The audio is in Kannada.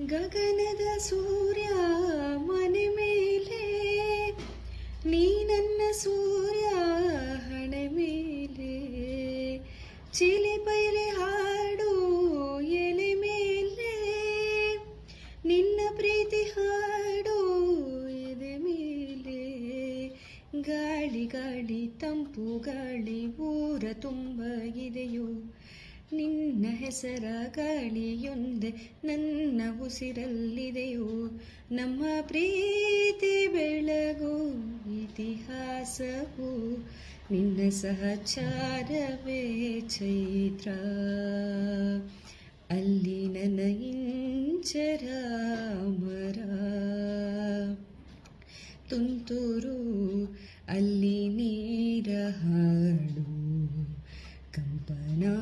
ಗಗನದ ಸೂರ್ಯ ಮನೆ ಮೇಲೆ, ನೀ ನನ್ನ ಸೂರ್ಯ ಹಣೆ ಮೇಲೆ. ಚಿಲಿ ಪೈಲೆ ಹಾಡು ಎಲೆ ಮೇಲೆ, ನಿನ್ನ ಪ್ರೀತಿ ಹಾಡು ಎದೆ ಮೇಲೆ. ಗಾಳಿ ಗಾಳಿ ತಂಪು ಗಾಳಿ ಊರ ತುಂಬ ನಿನ್ನ ಹೆಸರ ಗಾಳಿಯೊಂದೆ ನನ್ನ ಉಸಿರಲ್ಲಿದೆಯೋ, ನಮ್ಮ ಪ್ರೀತಿ ಬೆಳಗು ಇತಿಹಾಸವು ನಿನ್ನ ಸಹಚಾರವೇ ಚೈತ್ರ. ಅಲ್ಲಿ ನನ್ನ ಇಂಚರ ಮರ. ತುಂತುರು, ಅಲ್ಲಿ ನೀರ ಹಾಡು ಕಂಪನ